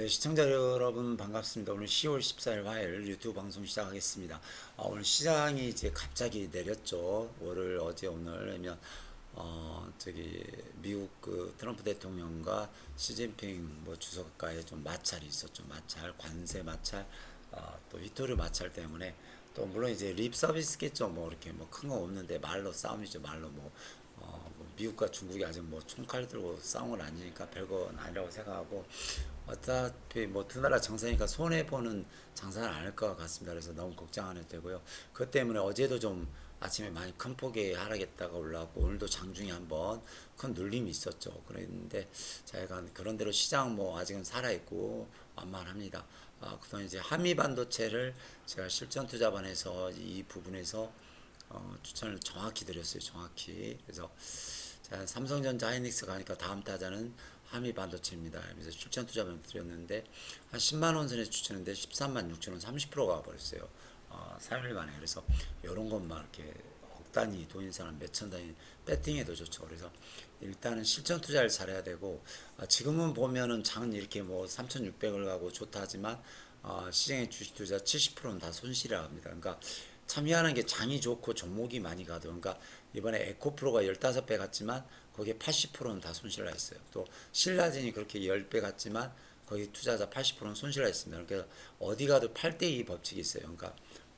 네, 시청자 여러분 반갑습니다. 오늘 10월 14일 화요일 유튜브 방송 시작하겠습니다. 아, 오늘 시장이 이제 갑자기 내렸죠. 오늘 어제 오늘 하면 어 저기 미국 그 트럼프 대통령과 시진핑 뭐 주석과의 좀 마찰이 있었죠. 마찰, 관세 마찰, 어, 또 휘토르 마찰 때문에 또 물론 이제 립 서비스겠죠. 뭐 이렇게 뭐 큰 거 없는데 말로 싸움이죠. 말로 뭐 어, 뭐 미국과 중국이 아직 뭐 총칼 들고 싸운 건 아니니까 별건 아니라고 생각하고 어차피 뭐 두 나라 정상이니까 손해 보는 장사는 아닐 것 같습니다. 그래서 너무 걱정 안 해도 되고요. 그 때문에 어제도 좀 아침에 많이 큰 폭의 하락했다가 올라왔고 오늘도 장중에 한번 큰 눌림이 있었죠. 그랬는데 제가 그런 대로 시장 뭐 아직은 살아 있고 완만합니다. 아, 그동안 이제 한미 반도체를 제가 실전 투자반에서 이 부분에서 어, 추천을 정확히 드렸어요. 정확히. 그래서 자, 삼성전자 하이닉스 가니까 다음 타자는 한미 반도체입니다. 그래서 출전 투자만 드렸는데 한 10만 원 선에 추천했는데 13만 6천 원 30%가 버렸어요. 어, 3일 만에 그래서 이런 것만 이렇게 억 단위 돈 인 사람 몇천 단위 배팅해도 좋죠. 그래서 일단은 실전 투자를 잘해야 되고 아, 지금은 보면은 장은 이렇게 뭐 3,600을 가고 좋다 하지만 어, 시장의 주식 투자 70%는 다 손실이라 합니다. 그러니까 참 희한한 게 장이 좋고 종목이 많이 가도 그러니까 이번에 에코프로가 15배 갔지만 거기에 80%는 다 손실 나 있어요. 또 신라진이 그렇게 10배 갔지만 거기 투자자 80%는 손실 나 있습니다. 그러니까 어디 가도 8대 2 법칙이 있어요. 그러니까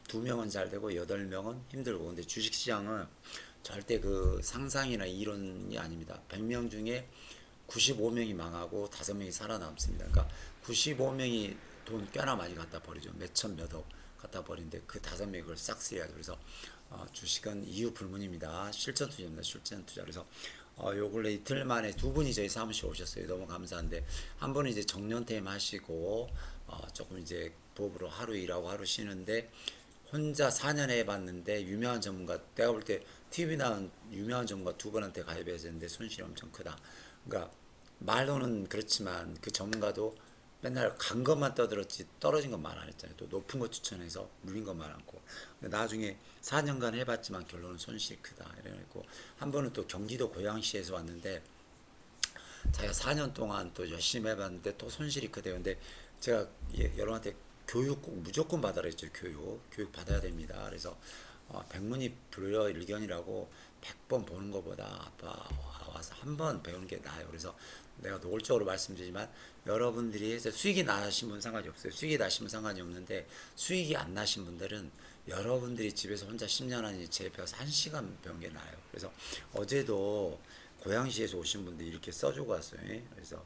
두 명은 잘 되고 여덟 명은 힘들고 근데 주식 시장은 절대 그 상상이나 이론이 아닙니다. 100명 중에 95명이 망하고 5명이 살아남습니다. 그러니까 95명이 돈 꽤나 많이 갖다 버리죠. 몇천 몇억 갖다 버리는데 그 다섯 명이 그걸 싹 쓰여야죠. 그래서 어, 주식은 이유 불문입니다. 실전 투자입니다. 실전 투자. 그래서 어, 요 근래 이틀 만에 두 분이 저희 사무실 오셨어요. 너무 감사한데 한 분은 이제 정년퇴임 하시고 어, 조금 이제 부업으로 하루 일하고 하루 쉬는데 혼자 4년 해봤는데 유명한 전문가 내가 볼 때 TV 나온 유명한 전문가 두 분한테 가입해야 되는데 손실이 엄청 크다. 그러니까 말로는 그렇지만 그 전문가도 맨날 간 것만 떠들었지 떨어진 것만 안 했잖아요. 또 높은 거 추천해서 물린 것만 않고. 나중에 4년간 해봤지만 결론은 손실이 크다. 이래고 한 번은 또 경기도 고양시에서 왔는데 자기가 4년 동안 또 열심히 해봤는데 또 손실이 크대요. 근데 제가 예, 여러분한테 교육 꼭 무조건 받아라 했죠. 교육. 교육 받아야 됩니다. 그래서 어, 백문이 불여 일견이라고 100번 보는 것보다 아빠 와서 한 번 배우는 게 나아요. 그래서 내가 노골적으로 말씀드리지만 여러분들이 수익이 나신 분 상관이 없어요. 수익이 나시면 상관이 없는데 수익이 안 나신 분들은 여러분들이 집에서 혼자 10년 안에 제 배워서 1시간 배운 게 나아요. 그래서 어제도 고양시에서 오신 분들이 이렇게 써주고 왔어요. 예? 그래서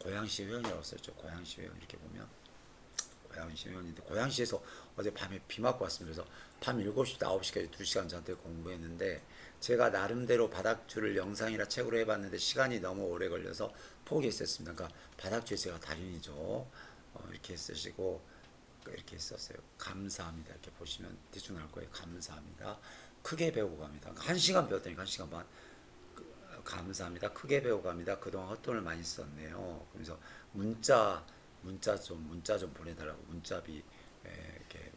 고양시 회원이라고 썼죠. 고양시 회원 이렇게 보면 고양시 회원인데 고양시에서 어제 밤에 비 맞고 왔습니다. 그래서 밤 7시부터 9시까지 2시간 저한테 공부했는데 제가 나름대로 바닥줄을 영상이나 책으로 해봤는데 시간이 너무 오래 걸려서 포기했었습니다. 그러니까 바닥줄 제가 달인이죠. 어, 이렇게 쓰시고 이렇게 썼어요. 감사합니다. 이렇게 보시면 대충 알 거예요. 감사합니다. 크게 배우고 갑니다. 그러니까 한 시간 배웠다니까 한 시간 반. 그, 감사합니다. 크게 배우고 갑니다. 그동안 헛돈을 많이 썼네요. 그래서 문자 문자 좀 문자 좀 보내달라고 문자비 에, 이렇게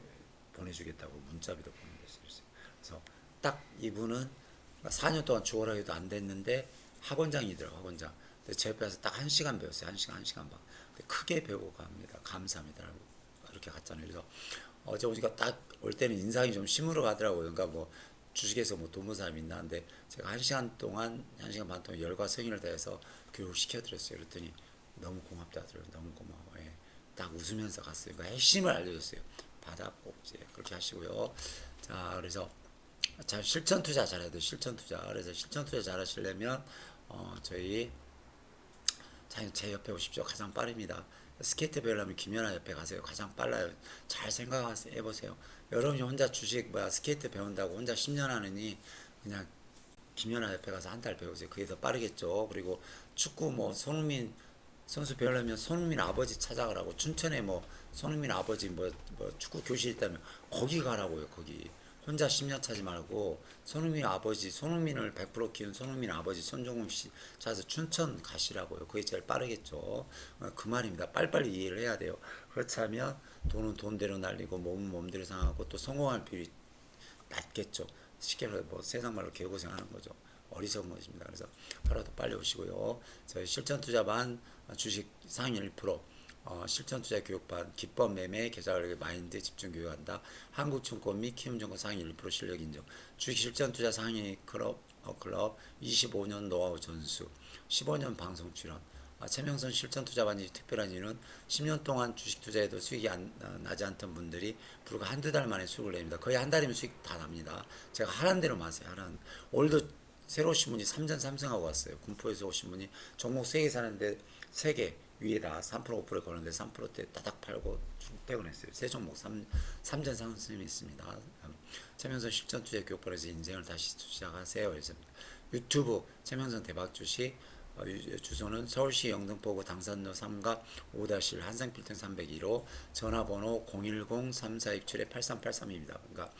보내주겠다고 문자비도 보내줬어요. 그래서 딱 이분은 4년 동안 해도 안 됐는데 학원장이더라고 학원장. 근데 제 옆에서 딱 한 시간 배웠어요. 한 시간 한 시간 반. 근데 크게 배우고 갑니다. 감사합니다라고 이렇게 갔잖아요. 그래서 어제 오니까 딱 올 때는 인상이 좀 심으러 가더라고요. 그러니까 뭐 주식에서 뭐 도무 사람 있나 근데 제가 한 시간 동안 한 시간 반 동안 열과 성의를 다해서 교육 시켜드렸어요. 그랬더니 너무 고맙다 하더라고요. 너무 고마워. 예. 딱 웃으면서 갔어요. 그러니까 핵심을 알려줬어요. 바닥 꼭지 그렇게 하시고요. 자 그래서 잘 실천 투자 돼요. 실천 투자. 그래서 실천 투자 잘 하시려면 어 저희 자, 제 옆에 오십시오. 가장 빠릅니다. 스케이트 배우려면 김연아 옆에 가세요. 가장 빨라요. 잘 생각해 보세요. 여러분이 혼자 주식 뭐야 스케이트 배운다고 혼자 10년 하느니 그냥 김연아 옆에 가서 한 달 배우세요. 그게 더 빠르겠죠. 그리고 축구 뭐 손흥민 선수 배우려면 손흥민 아버지 찾아가라고 춘천에 뭐 손흥민 아버지 뭐, 뭐 축구 교실 있다면 거기 가라고요. 거기 혼자 10년 차지 말고 손흥민 아버지 손흥민을 100% 키운 손흥민 아버지 손종웅 씨 찾아서 춘천 가시라고요. 그게 제일 빠르겠죠. 어, 그 말입니다. 빨리빨리 이해를 해야 돼요. 그렇지 않으면 돈은 돈대로 날리고 몸은 몸대로 상하고 또 성공할 비율이 낮겠죠. 쉽게 말해 뭐 세상 말로 개고생하는 거죠. 어리석은 것입니다. 그래서 하루도 빨리 오시고요. 저희 실전 투자반 주식 상위 1%, 어, 실전 투자 교육반, 기법 매매, 계좌 관리 마인드 집중 교육한다. 한국증권 및 키움증권 상위 1% 실력 인정. 주식 실전 투자 상위 클럽, 어, 클럽 25년 노하우 전수, 15년 방송 출연. 아, 최명선 실전 투자반이 특별한 이유는 10년 동안 주식 투자에도 수익이 안, 어, 나지 않던 분들이 불과 한두 달 만에 수익을 냅니다. 거의 한 달이면 수익 다 납니다. 제가 하란 대로 마세요. 하란. 올도 새로 오신 분이 3전 3승하고 왔어요. 군포에서 오신 분이 종목 3개 사는데 3개 위에다 3% 5%에 거는데 3%대 따닥 팔고 쭉 퇴근했어요. 세 종목 3, 3전 3승이 있습니다. 음, 최명선 실전 투자 교육반에서 인생을 다시 시작하세요. 그래서 유튜브 최명선 대박 주식 어, 유- 주소는 서울시 영등포구 당산로 3갑 5-1 한상빌딩 302로 전화번호 010-3467-8383입니다. 그러니까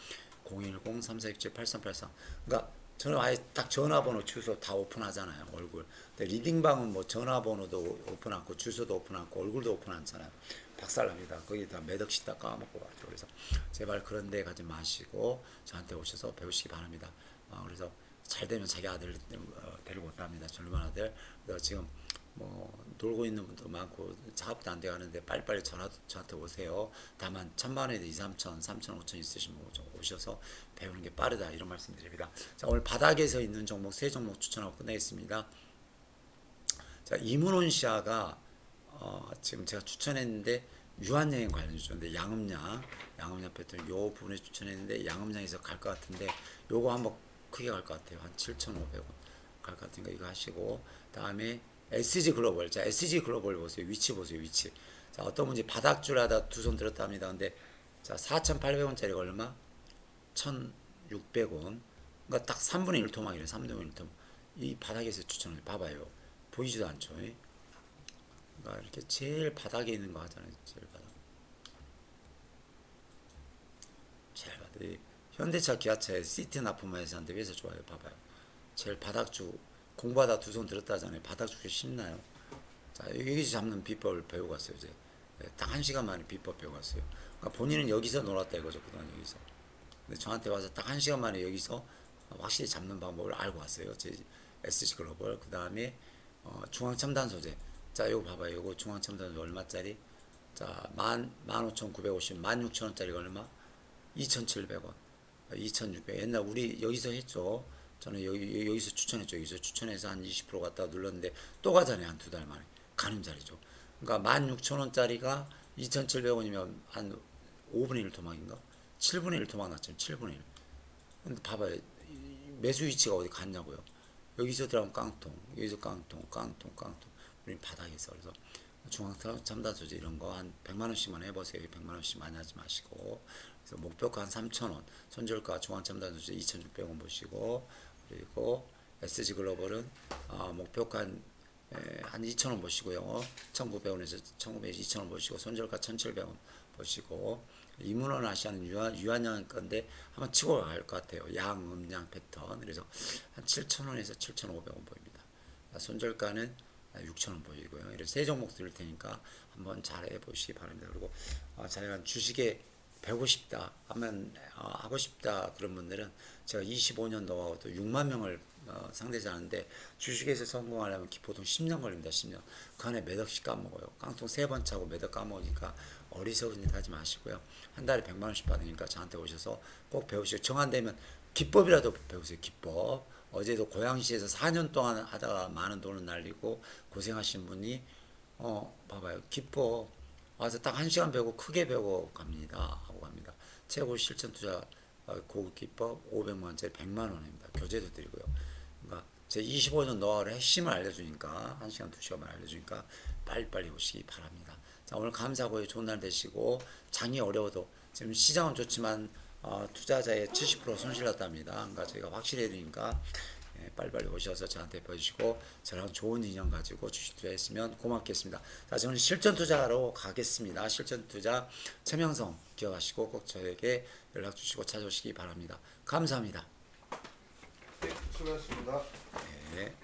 010-3467-8383 그러니까 저는 아예 딱 전화번호 주소 다 오픈하잖아요 얼굴. 근데 리딩방은 뭐 전화번호도 오픈 않고 주소도 오픈 않고 얼굴도 오픈 않잖아요. 박살납니다. 거기 다 매덕 씻다 까먹고 가죠. 그래서 제발 그런 데 가지 마시고 저한테 오셔서 배우시기 바랍니다. 어, 그래서 잘 되면 자기 아들 어, 데리고 온답니다. 젊은 아들. 그래서 지금 뭐 놀고 있는 분도 많고 작업도 안 돼가는데 빨리빨리 전화 저한테 오세요. 다만 천만 원에도 2, 3천, 3천, 5천 있으신 분좀 오셔서 배우는 게 빠르다 이런 말씀드립니다. 자 오늘 바닥에서 있는 종목 세 종목 추천하고 끝내겠습니다. 자 이문원 씨아가 어, 지금 제가 추천했는데 유한여행 관련 주셨는데 양음양 양음양 패턴 요 부분에 추천했는데 양음양에서 갈 것 같은데 요거 한번 크게 갈 것 같아요 한 7,500원 갈 것 같으니까 이거 하시고 다음에 SG 글로벌 자 SG 글로벌 보세요 위치 보세요 위치 자 어떤 분이 바닥줄 하다 두 손 들었답니다 근데 자 4,800원짜리가 얼마 1,600원 그러니까 딱 3분의 1 토막이래 3분의 1 토막 이 바닥에서 추천을 봐봐요 보이지도 않죠 예? 그러니까 이렇게 제일 바닥에 있는 거 하잖아요. 제일 바닥. 제일 바닥. 이 현대차, 기아차에 시트 하는데 왜서 좋아요? 봐봐요. 제일 바닥주 공부하다 두 손 들었다잖아요. 바닥 주기 쉽나요? 자 여기서 잡는 비법을 배우고 갔어요. 이제 네, 딱한 시간 만에 비법 배우고 갔어요. 그러니까 본인은 여기서 놀았다 이거죠. 그동안 여기서. 근데 저한테 와서 딱 한 시간 만에 여기서 확실히 잡는 방법을 알고 왔어요. 제 SG 글로벌. 그 다음에 어, 중앙 첨단 소재. 자, 요거 봐봐요. 요거 중앙 첨단 소재 얼마짜리? 자, 만, 만 오천 구백 오십, 만 육천 원짜리가 얼마? 이천칠백 원. 이천육백. 옛날 우리 여기서 했죠. 저는 여기, 여기서 추천했죠. 여기서 추천해서 한 20% 갖다 눌렀는데 또 가잖아요. 한 두 달 만에. 가는 자리죠. 그러니까 만 육천 원짜리가 이천칠백 원이면 한 5분의 1 토막인가? 7분의 1 토막 났죠. 7분의 1. 근데 봐봐요. 이 매수 위치가 어디 갔냐고요. 여기서 들어가면 깡통, 여기서 깡통, 깡통, 깡통. 우리 바닥에서 그래서 중앙 소재 이런 거 한 100만 원씩만 해보세요. 100만 원씩 많이 하지 마시고 그래서 목표가 한 3천 원, 손절가 중앙 소재 2,600원 보시고 그리고 SG 글로벌은 어, 목표가 한, 에, 한 2,000원 보시고요. 1,900원에서 1,900에서 2,000원 보시고 손절가 1,700원 보시고 이문원 아시아는 유한 유한양 건데 한번 치고 갈 것 같아요. 양, 음양 패턴 그래서 한 7,000원에서 7,500원 보입니다. 아, 손절가는 6,000원 보이고요. 이런 세 종목 드릴 테니까 한번 잘 해 보시기 바랍니다. 그리고 어, 자기가 주식에 배우고 싶다 하면 어, 하고 싶다 그런 분들은 제가 25년 노하우도 6만 명을 어, 상대자하는데 주식에서 성공하려면 기- 보통 10년 걸립니다. 10년. 그 안에 몇 억씩 까먹어요. 깡통 세 번 차고 몇 억 까먹으니까 어리석은 일 하지 마시고요. 한 달에 100만 원씩 받으니까 저한테 오셔서 꼭 배우시고 정한되면 기법이라도 배우세요. 기법. 어제도 고양시에서 4년 동안 하다가 많은 돈을 날리고 고생하신 분이 어 봐봐요. 기법 와서 딱 한 시간 배우고 크게 배우고 갑니다. 하고 갑니다. 최고 실전 투자 어, 고급 기법 500만 원짜리 100만 원입니다. 교재도 드리고요. 그러니까 제 25년 노하우를 핵심을 알려주니까 한 시간 두 시간만 알려주니까 빨리빨리 오시기 바랍니다. 자 오늘 감사하고요. 좋은 날 되시고 장이 어려워도 지금 시장은 좋지만 어, 투자자의 70% 손실 났답니다. 그러니까 저희가 확실해야 되니까 예, 빨리빨리 오셔서 저한테 보여주시고 저랑 좋은 인연 가지고 주식 투자했으면 고맙겠습니다. 자, 저는 실전 투자로 가겠습니다. 실전 투자 최명성 기억하시고 꼭 저에게 연락 주시고 찾아오시기 바랍니다. 감사합니다. 네, 수고하셨습니다. 네.